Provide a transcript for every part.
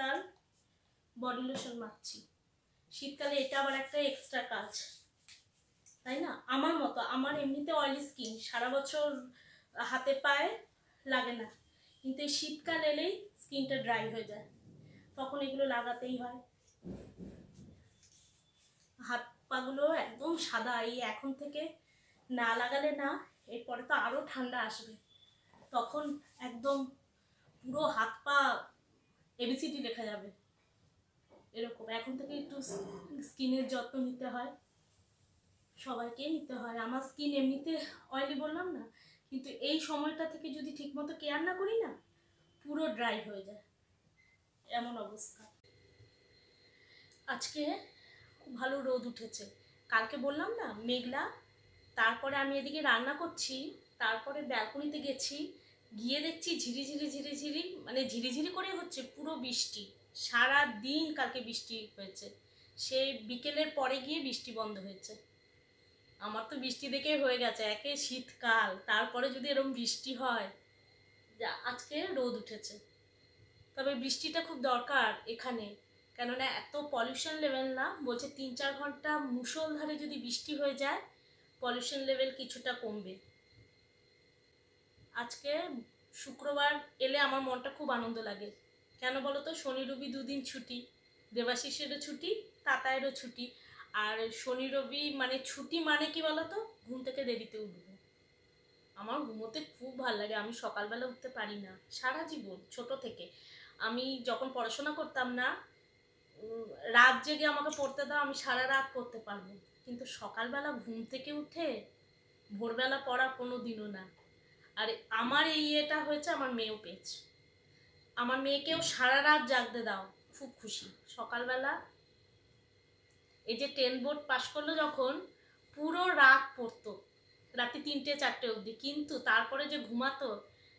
শীতকাল body lotion মাখছি। শীতকালে এটা আবার একটা এক্সট্রা কাজ, তাই না? আমার মতো, আমার এমনিতে অয়েলি স্কিন সারা বছর হাতে পায়ে লাগে না। কিন্তু এই শীতকাল এলেই স্কিনটা ড্রাই হয়ে যায়। তখন এগুলো লাগাতেই হয়। হাত পাগুলো একদম সাদা, এই এখন থেকে না লাগালে না, এরপরে তো আরও ঠান্ডা আসবে। তখন একদম পুরো হাত পা এবিসিডি লেখা যাবে। এরকম। এখন থেকে একটু স্কিনের যত্ন নিতে হয়। সবাইকে নিতে হয়। আমার স্কিন এমনিতে অয়েলি বললাম না, কিন্তু এই সময়টা থেকে যদি ঠিকমতো কেয়ার না করি না, পুরো ড্রাই হয়ে যায়। এমন অবস্থা। আজকে খুব ভালো রোদ উঠেছে। কালকে বললাম না, মেঘলা। তারপরে আমি এদিকে রান্না করছি, তারপরে ব্যালকনিতে গেছি। গিয়ে দেখছি ঝিরি ঝিরি ঝিরি ঝিরি মানে ঝিরিঝিরি করে হচ্ছে পুরো বৃষ্টি সারা দিন কালকে বৃষ্টি হয়েছে। সেই বিকেলের পরে গিয়ে বৃষ্টি বন্ধ হয়েছে। আমার তো বৃষ্টি দেখে হয়ে গেছে, একে শীতকাল, তারপরে যদি এরকম বৃষ্টি হয় আজকে রোদ উঠেছে। তবে বৃষ্টিটা খুব দরকার এখানে, কেননা এত পলিউশন লেভেল না, বলছে তিন চার ঘণ্টা মুষলধারে যদি বৃষ্টি হয়ে যায় পলিউশন লেভেল কিছুটা কমবে। আজকে শুক্রবার এলে আমার মনটা খুব আনন্দ লাগে। কেন বলো তো শনি রবি দুদিন ছুটি। দেবাশিসেরও ছুটি তাতায়েরও ছুটি। আর শনি রবি মানে ছুটি মানে কি বলো তো ঘুম থেকে দেরিতে উঠবো। আমার ঘুমোতে খুব ভালো লাগে। আমি সকালবেলা উঠতে পারি না। সারা জীবন, ছোট থেকে। আমি যখন পড়াশোনা করতাম না রাত জেগে আমাকে পড়তে দাও, আমি সারা রাত পড়তে পারব। কিন্তু সকালবেলা ঘুম থেকে উঠে ভোরবেলা পড়া কোনো দিনও না। আর, আমার এই ইয়েটা হয়েছে আমার মেয়েও পেয়েছে। আমার মেয়েকেও সারা রাত জাগতে দাও, খুব খুশি। সকালবেলা এই যে টেন বোর্ড পাশ করল যখন, পুরো রাত পড়তো রাতে তিনটে চারটে অবধি। কিন্তু তারপরে যে ঘুমাতো,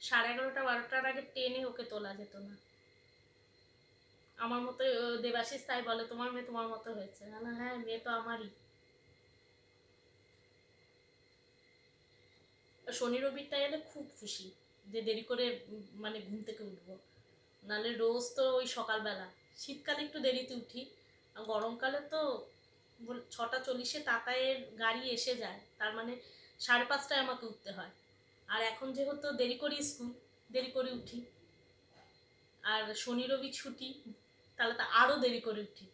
সাড়ে এগারোটা বারোটার আগে টেনে ওকে তোলা যেত না। আমার মতো দেবাশিস তাই বলে, তোমার মেয়ে তোমার মতো হয়েছে। না হ্যাঁ মেয়ে তো আমারই। শনি রবিরটা এলে খুব খুশি যে দেরি করে মানে ঘুম থেকে উঠবো। নাহলে রোজ তো ওই সকালবেলা। শীতকালে একটু দেরিতে উঠি, আর গরমকালে তো ছটা চল্লিশে তাতায়ের গাড়ি এসে যায়, তার মানে সাড়ে পাঁচটায় আমাকে উঠতে হয়। আর এখন যেহেতু দেরি করি স্কুল, দেরি করে উঠি। আর শনি রবি ছুটি, তাহলে তো আরও দেরি করে উঠি।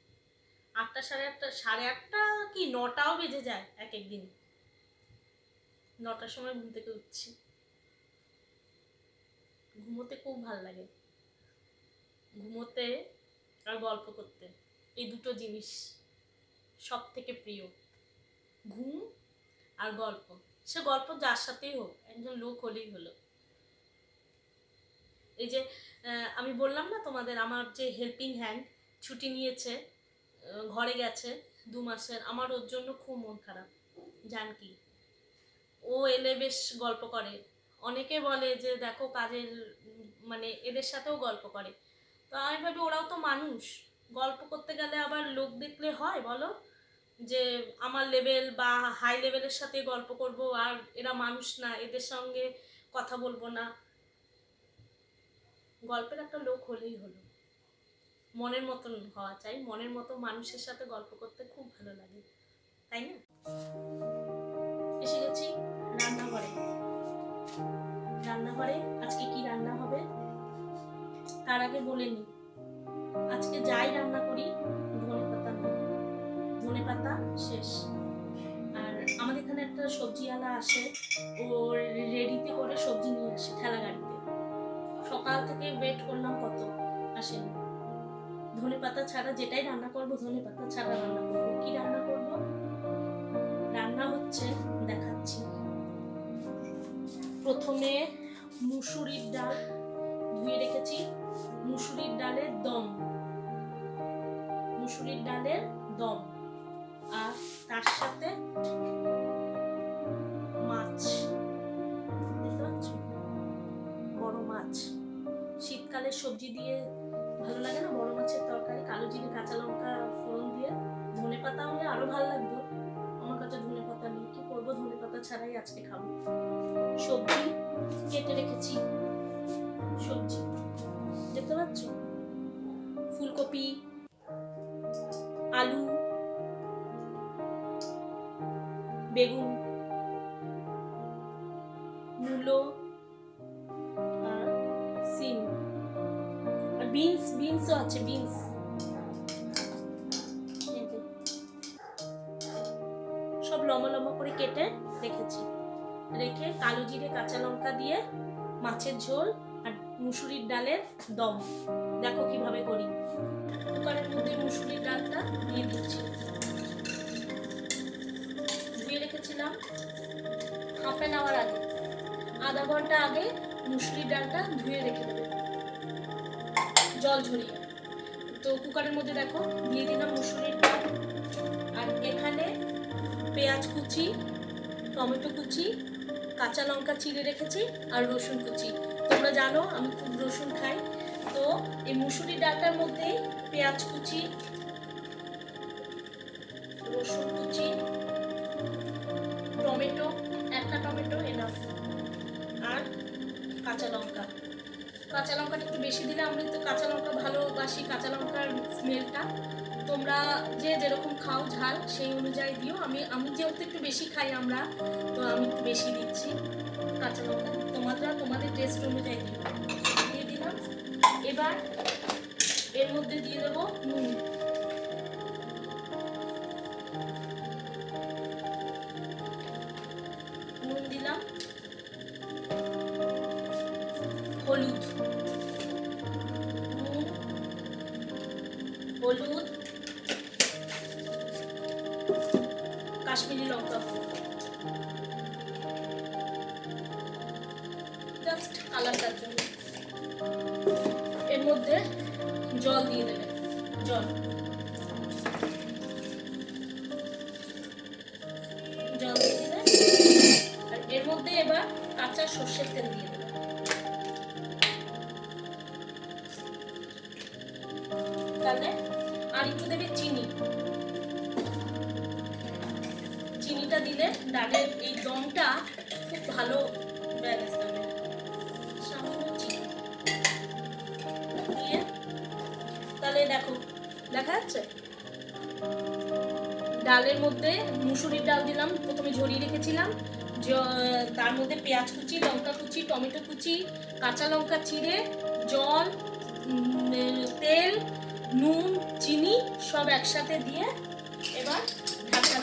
আটটা সাড়ে আটটা সাড়ে আটটা কি নটাও বেজে যায় এক এক দিন নটার সময় ঘুম থেকে উঠছি। ঘুমোতে খুব ভালো লাগে। ঘুমোতে আর গল্প করতে, এই দুটো জিনিস সব থেকে প্রিয়। ঘুম আর গল্প। সে গল্প যার সাথেই হোক, একজন লোক হলেই হলো। এই যে আমি বললাম না তোমাদের আমার যে হেল্পিং হ্যান্ড ছুটি নিয়েছে ঘরে গেছে দু মাসের, আমার ওর জন্য খুব মন খারাপ। জান জানকি ও এলে বেশ গল্প করে। অনেকে বলে যে, দেখো কাজের মানে এদের সাথেও গল্প করে। তো আমি ভাবি, ওরাও তো মানুষ। গল্প করতে গেলে আবার লোক দেখলে হয়, বলো? যে, আমার লেভেল বা হাই লেভেলের সাথে গল্প করব আর এরা মানুষ না, এদের সঙ্গে কথা বলব না। গল্পের একটা লোক হলেই হলো। মনের মতন হওয়া চাই। মনের মতো মানুষের সাথে গল্প করতে খুব ভালো লাগে। তাই না? এসে গেছি রান্নাঘরে। রান্নাঘরে আজকে কি রান্না হবে? তার আগে বলে নিই আজকে যাই রান্না করি, ধনে পাতা ধনে পাতা শেষ। আর আমাদের এখানে একটা সবজিওয়ালা আসে, ও রেডিতে করে সবজি নিয়ে আসে ঠেলা গাড়িতে সকাল থেকে ওয়েট করলাম কত? আসেনি। ধনে পাতা ছাড়া যেটাই রান্না করব, ধনে পাতা ছাড়া রান্না করব। কি রান্না প্রথমে মুসুরির ডাল ধুয়ে রেখেছি। মুসুরির ডালের দম। মুসুরির ডালের দম। আর তার সাথে মাছ। বড় মাছ। শীতকালে সবজি দিয়ে ভালো লাগে না? বড় মাছের তরকারি, কালো জিরে, কাঁচা লঙ্কা, ফোড়ন দিয়ে ধনে পাতা হলে আরও ভালো লাগতো। আমার কাছে ধনে পাতা নেই। কি করব? ধনে পাতা ছাড়াই আজকে খাব। সবজি কেটে রেখেছি। সবজি। দেখতে পাচ্ছ? ফুলকপি আলু বেগুন রেখে কালো জিরে কাঁচা লঙ্কা দিয়ে মাছের ঝোল আর মুসুরির ডালের দম। দেখো কীভাবে করি। কুকারের মধ্যে মুসুরির ডালটা দিয়ে দিচ্ছি। ধুয়ে রেখেছিলাম। হাফ অ্যান আওয়ার আগে। আধা ঘণ্টা আগে মুসুরির ডালটা ধুয়ে রেখে দেবে। জল ঝরিয়ে। তো কুকারের মধ্যে দেখো, দিয়ে দিলাম মুসুরির ডাল। আর এখানে পেঁয়াজ কুচি, টমেটো কুচি কাঁচা লঙ্কা চিড়ে রেখেছি আর রসুন কুচি। তোমরা জানো, আমি খুব রসুন খাই। তো এই মুসুরি ডালটার মধ্যেই পেঁয়াজ কুচি, রসুন কুচি, টমেটো, একটা টমেটো এনাফ আর কাঁচা লঙ্কা। কাঁচা লঙ্কাটা একটু বেশি দিলে আমি তো কাঁচা লঙ্কা ভালোবাসি, কাঁচা লঙ্কার স্মেলটা তোমরা যে যেরকম খাও ঝাল, সেই অনুযায়ী দিও। আমি আমি যেহেতু একটু বেশি খাই আমরা, তো আমি একটু বেশি দিচ্ছি। কাঁচা লঙ্কা তোমরা তোমাদের টেস্ট অনুযায়ী দিও। দিয়ে দিলাম। এবার এর মধ্যে দিয়ে দেবো নুন। নুন দিলাম। হলুদ। নুন, হলুদ। কাশ্মীরি লঙ্কা। জাস্ট কালারটার জন্য। এর মধ্যে জল দিয়ে দেবে। জল। জল দিয়ে দিলে আর এর মধ্যে এবার কাঁচা সর্ষের তেল দিয়ে দেবে। তাহলে আর একটু দেবে চিনি। চিনিটা দিলে ডালের এই দমটা খুব ভালো ব্যালেন্স হবে। দিয়ে, তাহলে দেখো, দেখা যাচ্ছে? ডালের মধ্যে মুসুরির ডাল দিলাম, প্রথমে ঝরিয়ে রেখেছিলাম তার মধ্যে পেঁয়াজ কুচি, লঙ্কা কুচি, টমেটো কুচি, কাঁচা লঙ্কা চিড়ে, জল তেল, নুন, চিনি সব একসাথে দিয়ে এবার ঢাকা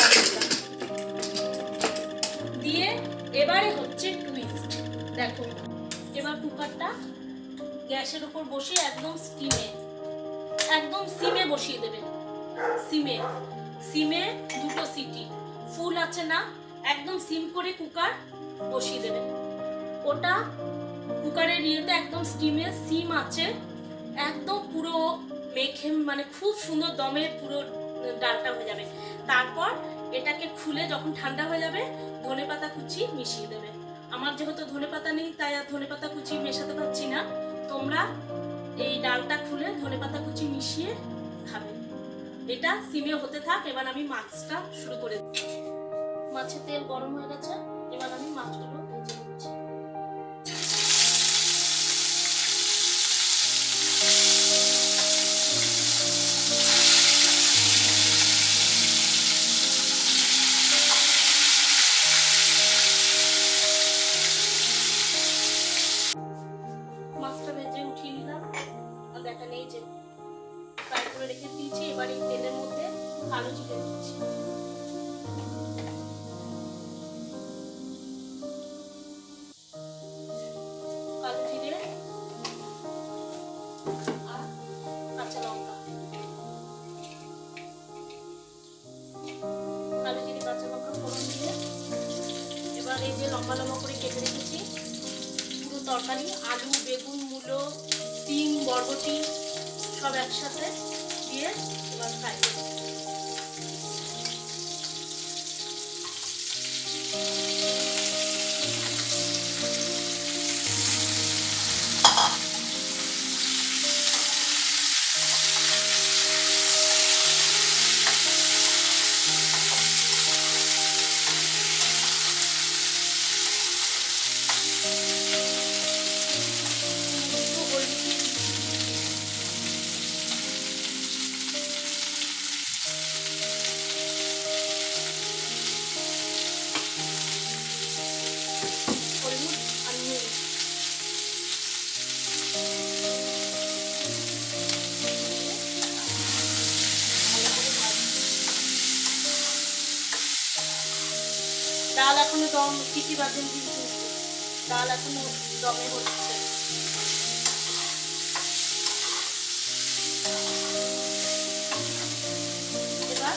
এবারে হচ্ছে টুইস্ট দেখো, এবার কুকারটা গ্যাসের উপর বসিয়ে একদম স্টিমে একদম সিমে বসিয়ে দেবে। সিমে সিমে দুটো সিটি। ফুল আছে না, একদম সিম করে কুকার বসিয়ে দেবে। ওটা কুকারের ইয়েতে একদম স্টিমে সিম আছে, একদম পুরো মেখে মানে খুব সুন্দর দমে পুরো ডালটা হয়ে যাবে। তারপর এটাকে খুলে যখন ঠান্ডা হয়ে যাবে ধনে পাতা কুচি মিশিয়ে দেবে। আমার যেহেতু ধনে পাতা নেই, তাই আর ধনে পাতা কুচি মেশাতে পারছি না। তোমরা এই ডালটা খুলে ধনে পাতা কুচি মিশিয়ে খাবে। এটা সিমে হতে থাক, এবার আমি মাছটা শুরু করে মাছের তেল গরম হয়ে গেছে, এবার আমি মাছগুলো যে ফ্রাই করে রেখে দিয়েছি, এবার এই তেলের মধ্যে কালো জিরে দিচ্ছি। কালো জিরে আর লঙ্কা। কালো জিরে, কাঁচা লঙ্কা, ফোড়ন দিয়ে। এবার এই যে লম্বা লম্বা করে কেটে রেখেছি, পুরো তরকারি, আলু, বেগুন, মূলো সিম বরবটি সব একসাথে দিয়ে এবার ফ্রাই ডাল এখনও দম সিটি বাজেন কিন্তু ডাল এখনও দমে হচ্ছে। এবার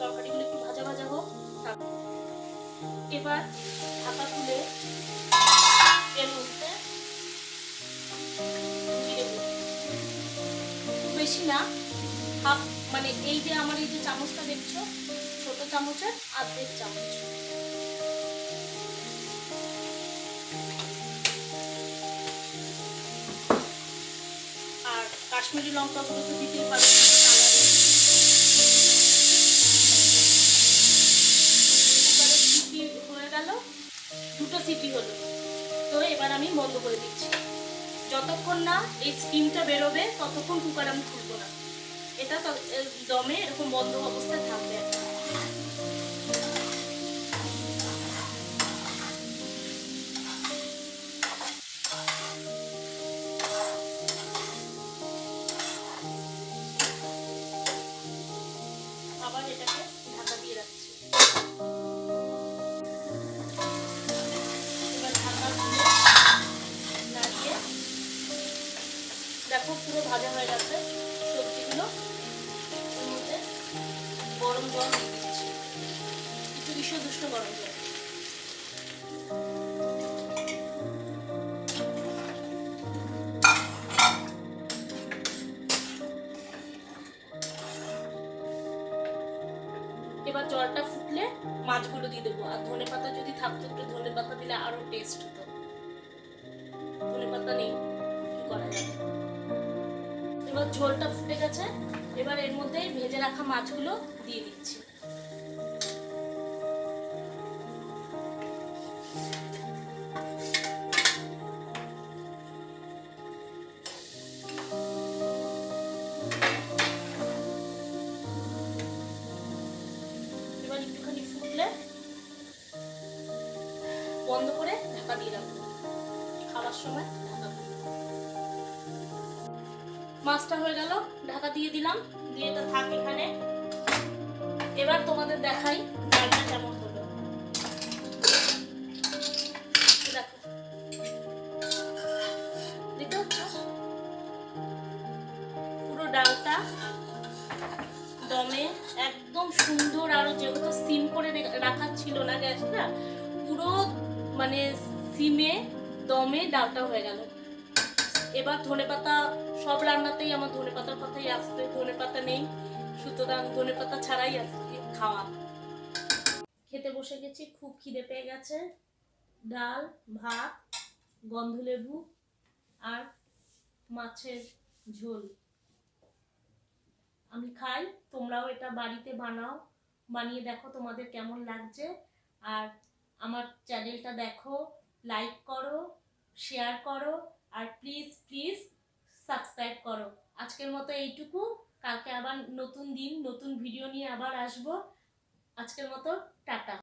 তরকারিগুলো একটু ভাজা ভাজা হোক এবার ঢাকা খুলে এর খুব বেশি না হাফ মানে এই যে আমার এই যে চামচটা দেখছ, ছোট চামচের আর্ধেক চামচ। আর কাশ্মীরি লঙ্কাগুলো তো দিতেই পারো হয়ে গেল, দুটো সিটি হলো। তো এবার আমি বন্ধ করে দিচ্ছি। যতক্ষণ না এই স্টিমটা বেরোবে, ততক্ষণ কুকার আমি খুলবো না। এটা দমে এরকম বন্ধ অবস্থায় থাকবে। গরম জল এবার জলটা ফুটলে মাছগুলো দিয়ে দেবো। আর ধনে পাতা যদি থাকতো একটু ধনে পাতা দিলে আরও টেস্ট হতো। ধনে পাতা নেই করা যাবে? এবার ঝোলটা ফুটে গেছে, এবার এর মধ্যে ভেজে রাখা মাছগুলো দিয়ে দিচ্ছি। মাছটা হয়ে গেল, ঢাকা দিয়ে দিলাম, দিয়ে এটা থাক এখানে। এবার তোমাদের দেখাই ডালটা কেমন হলো। দেখো। দেখতে পুরো ডালটা দমে, একদম সুন্দর আরও যেহেতু সিম করে রাখা ছিল না গ্যাসটা, পুরো মানে সিমে দমে ডালটা হয়ে গেল। এবার ধনে পাতা সব রান্নাতেই আমার ধনে পাতার কথাই আসছে। ধনে পাতা নেই, সুতরাং ধনে পাতা ছাড়াই আজকে খাওয়া। খেতে বসে গেছি, খুব খিদে পেয়ে গেছে। ডাল, ভাত, গন্ধলেবু আর মাছের ঝোল। আমি খাই, তোমরাও এটা বাড়িতে বানাও। বানিয়ে দেখো তোমাদের কেমন লাগছে। আর আমার চ্যানেলটা দেখো। লাইক করো শেয়ার করো, আর প্লিজ প্লিজ সাবস্ক্রাইব করো। আজকের মতো এইটুকু। কালকে আবার নতুন দিন, নতুন ভিডিও নিয়ে আবার আসব। আজকের মতো, টাটা।